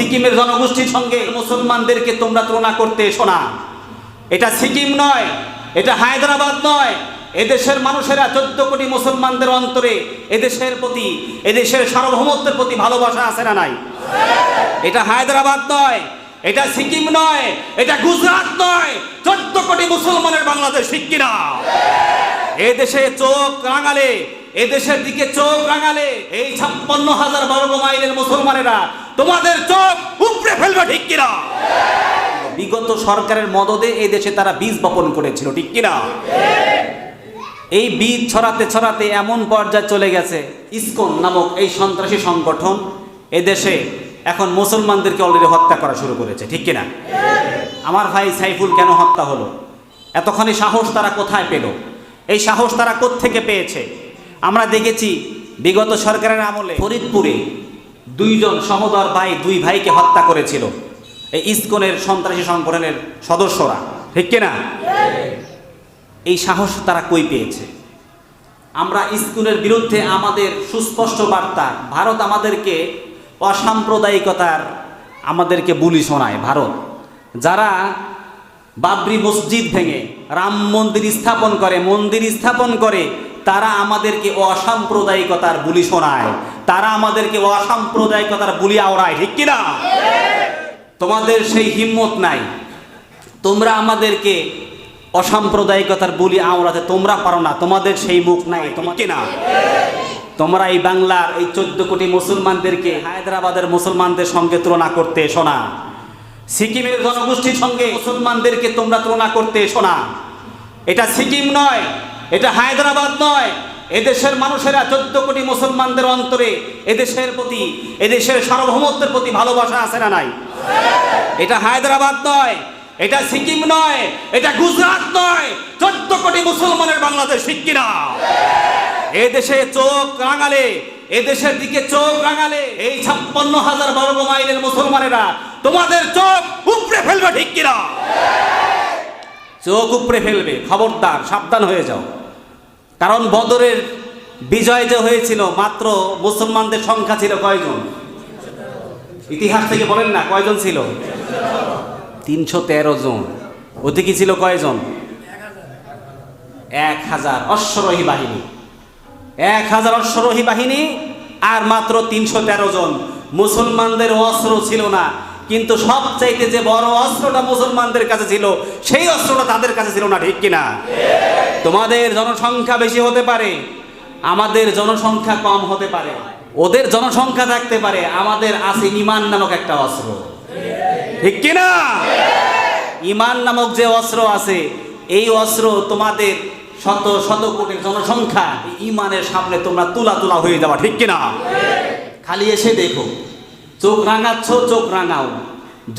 সিকিমের জনগোষ্ঠীর সঙ্গে মুসলমানদেরকে তোমরা তুলনা করতে এসো না। এটা সিকিম নয়, এটা হায়দ্রাবাদ নয়, এদেশের মানুষেরা চোদ্দ কোটি মুসলমানদের অন্তরে এদেশের প্রতি, এদেশের সার্বভৌমত্বের প্রতি ভালোবাসা আছে না নাই? এটা হায়দ্রাবাদ নয়, এটা সিকিম নয়, এটা গুজরাট নয়, চোদ্দ কোটি মুসলমানের বাংলাদেশ ঠিক এদেশে চোখ রাঙালে এদেশের দিকে চোখ রাঙালে এই ছাপ্পান্ন হাজার বর্গ মাইলের মুসলমানেরা তোমাদের চোখ উপড়ে ফেলবে, ঠিক কিনা? বিগত সরকারের মদদে এই দেশে তারা বীজ বপন করেছিল, ঠিক কিনা? এই বীজ ছড়াতে ছড়াতে এমন পর্যায়ে চলে গেছে, ইসকন নামক এই সন্ত্রাসী সংগঠন এদেশে এখন মুসলমানদেরকে অলরেডি হত্যা করা শুরু করেছে, ঠিক কিনা? আমার ভাই সাইফুল কেন হত্যা হলো? এতক্ষণে সাহস তারা কোথায় পেল? এই সাহস তারা থেকে পেয়েছে? আমরা দেখেছি বিগত সরকারের আমলে ফরিদপুরে দুইজন সহদর ভাই দুই ভাইকে হত্যা করেছিল। এই ইস্কনের সন্ত্রাসী সংগঠনের সদস্যরা। ঠিক কিনা? এই সাহস তারা কই পেয়েছে? আমরা স্কুলের বিরুদ্ধে আমাদের সুস্পষ্ট বার্তা ভারত আমাদেরকে অসাম্প্রদায়িকতার আমাদেরকে বুলি শোনায় ভারত। যারা বাবরি মসজিদ ভেঙে রাম মন্দির স্থাপন করে মন্দির স্থাপন করে তারা আমাদেরকে অসাম্প্রদায়িকতার বুলি শোনায়। তারা আমাদেরকে অসাম্প্রদায়িকতার বুলি আওড়ায়, ঠিক কিনা? তোমাদের সেই হিম্মত নাই। তোমরা আমাদেরকে অসাম্প্রদায়িকতার বলি আওড়াতে তোমরা পারো না, তোমাদের সেই মুখ নাই তোমাকে না তোমরা এই বাংলার এই চোদ্দ কোটি মুসলমানদেরকে হায়দ্রাবাদের মুসলমানদের সঙ্গে তুলনা করতে এসো না। সিকিমের জনগোষ্ঠীর সঙ্গে মুসলমানদেরকে তোমরা তুলনা করতে এসো না। এটা সিকিম নয় এটা হায়দ্রাবাদ নয়। এদেশের মানুষেরা চোদ্দ কোটি মুসলমানদের অন্তরে এদেশের প্রতি, এদেশের সার্বভৌমত্বের প্রতি ভালোবাসা আছে না নাই? এটা হায়দ্রাবাদ নয়, এটা সিকিম নয়, এটা গুজরাট নয়। চোদ্দ কোটি মুসলমানের বাংলাদেশ ঠিক কিনা? এ দেশে চোখ রাঙালে, এদেশের দিকে চোখ রাঙালে এই ছাপ্পান্ন হাজার বর্গ মাইলের মুসলমানেরা তোমাদের চোখ উপড়ে ফেলবে ঠিক কিনা? চোখ উপড়ে ফেলবে, খবরদার, সাবধান হয়ে যাও। কারণ বদরের বিজয় যে হয়েছিল, মাত্র মুসলমানদের সংখ্যা ছিল কয়জন? ইতিহাস থেকে বলেন না, কয়জন ছিল? তিনশো তেরো জন। ওদিকে ছিল কয়জন? এক হাজার অশ্বরোহী বাহিনী। এক হাজার অশ্বরোহী বাহিনী আর মাত্র তিনশো তেরো জন। মুসলমানদের অস্ত্র ছিল না, কিন্তু সবচাইতে যে বড় অস্ত্রটা মুসলমানদের কাছে ছিল, সেই অস্ত্রটা তাদের কাছে ছিল না, ঠিক কিনা? তোমাদের জনসংখ্যা বেশি হতে পারে, আমাদের জনসংখ্যা কম হতে পারে, ওদের জনসংখ্যা থাকতে পারে, আমাদের আছে ইমান নামক একটা অস্ত্র। ঠিক কিনা? ইমান নামক যে অস্ত্র আছে, এই অস্ত্র তোমাদের শত শত কোটি জনসংখ্যা ইমানের সামনে তোমরা তুলা তুলা হয়ে যাওয়া ঠিক কিনা? খালি এসে দেখো, চোখ রাঙাচ্ছ, চোখ রাঙাও।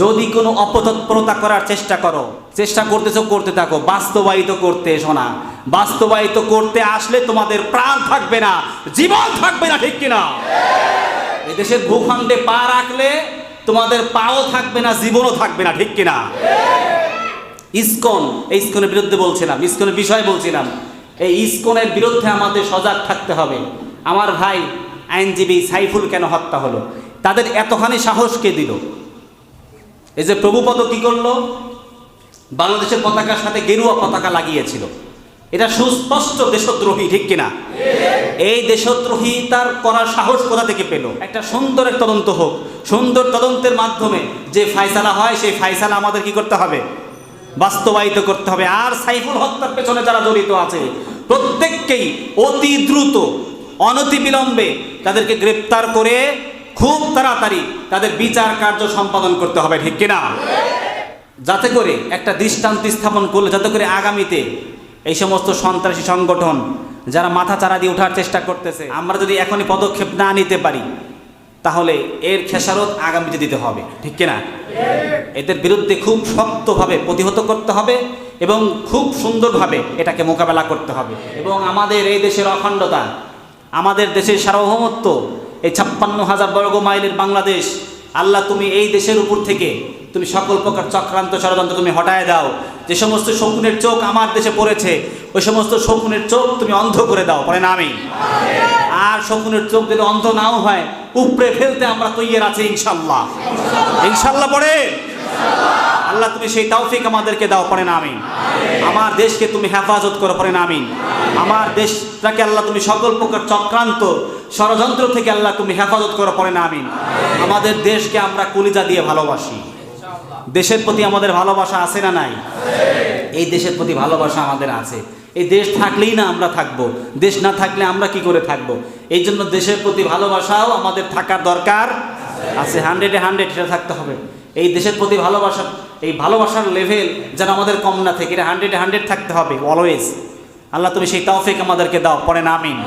যদি কোনো অপতৎপরতা করার চেষ্টা করো, চেষ্টা করতেছো, করতে থাকো, বাস্তবায়িত করতে এসো না। বাস্তবায়িত করতে আসলে তোমাদের প্রাণ থাকবে না, জীবন থাকবে না, ঠিক কিনা? এদেশের ভূখণ্ডে পা রাখলে তোমাদের পাও থাকবে না, জীবনও থাকবে না, ঠিক কিনা? ইসকন, এই ইসকনের বিরুদ্ধে বলছিলাম, ইসকনের বিষয় বলছিলাম। এই ইসকনের বিরুদ্ধে আমাদের সজাগ থাকতে হবে। আমার ভাই আইনজীবী সাইফুল কেন হত্যা হলো? তাদের এতখানি সাহস কে দিল? এই যে প্রভুপদ কি করল? বাংলাদেশের পতাকার সাথে গেরুয়া পতাকা লাগিয়েছিল। এটা সুস্পষ্ট দেশদ্রোহী, ঠিক কিনা? এই দেশদ্রোহী তার করার সাহস কোথা থেকে পেল? একটা সুন্দর এক তদন্ত হোক। সুন্দর তদন্তের মাধ্যমে যে ফায়সালা হয়, সেই ফায়সালা আমাদের কি করতে হবে? বাস্তবায়িত করতে হবে। আর সাইফুল হত্যার পেছনে যারা জড়িত আছে, প্রত্যেককেই অতি দ্রুত অনতিবিলম্বে তাদেরকে গ্রেপ্তার করে খুব তাড়াতাড়ি তাদের বিচার কার্য সম্পাদন করতে হবে, ঠিক কিনা? যাতে করে একটা দৃষ্টান্ত স্থাপন করলে, যাতে করে আগামীতে এই সমস্ত সন্ত্রাসী সংগঠন যারা মাথা চারা দিয়ে ওঠার চেষ্টা করতেছে, আমরা যদি এখনই পদক্ষেপ না নিতে পারি, তাহলে এর খেসারত আগামীতে দিতে হবে, ঠিক কিনা? এদের বিরুদ্ধে খুব শক্তভাবে প্রতিহত করতে হবে এবং খুব সুন্দরভাবে এটাকে মোকাবেলা করতে হবে। এবং আমাদের এই দেশের অখণ্ডতা, আমাদের দেশের সার্বভৌমত্ব, এই ছাপ্পান্ন হাজার বর্গ মাইলের বাংলাদেশ, আল্লাহ তুমি এই দেশের উপর থেকে তুমি সকল প্রকার চক্রান্ত ষড়যন্ত্র তুমি হটায় দাও। যে সমস্ত শকুনের চোখ আমার দেশে পড়েছে ওই সমস্ত শকুনের চোখ তুমি অন্ধ করে দাও। পরে না আমি আর শকুনের চোখ যদি অন্ধ নাও হয় উপরে ফেলতে আমরা তৈয়ার আছি ইনশাল্লাহ। ইনশাল্লাহ। পরে আল্লাহ তুমি সেই তৌফিক আমাদেরকে দাও পরে আমিন। আমার দেশকে তুমি হেফাজত করো পরে আমিন। আমার দেশটাকে আল্লাহ তুমি সকল প্রকার চক্রান্ত ষড়যন্ত্র থেকে আল্লাহ তুমি হেফাজত করো পরে আমিন। আমাদের দেশকে আমরা কলিজা দিয়ে ভালোবাসি। দেশের প্রতি আমাদের ভালোবাসা আছে না নাই? এই দেশের প্রতি ভালোবাসা আমাদের আছে। এই দেশ থাকলেই না আমরা থাকব। দেশ না থাকলে আমরা কি করে থাকব? এই জন্য দেশের প্রতি ভালোবাসাও আমাদের থাকার দরকার আছে। হান্ড্রেডে হান্ড্রেড এটা থাকতে হবে। এই দেশের প্রতি ভালোবাসা, এই ভালোবাসার লেভেল যেন আমাদের কম না থেকে, এটা হান্ড্রেডে হান্ড্রেড থাকতে হবে অলওয়েজ আল্লাহ তুমি সেই তৌফিক আমাদেরকে দাও পরে আমিন।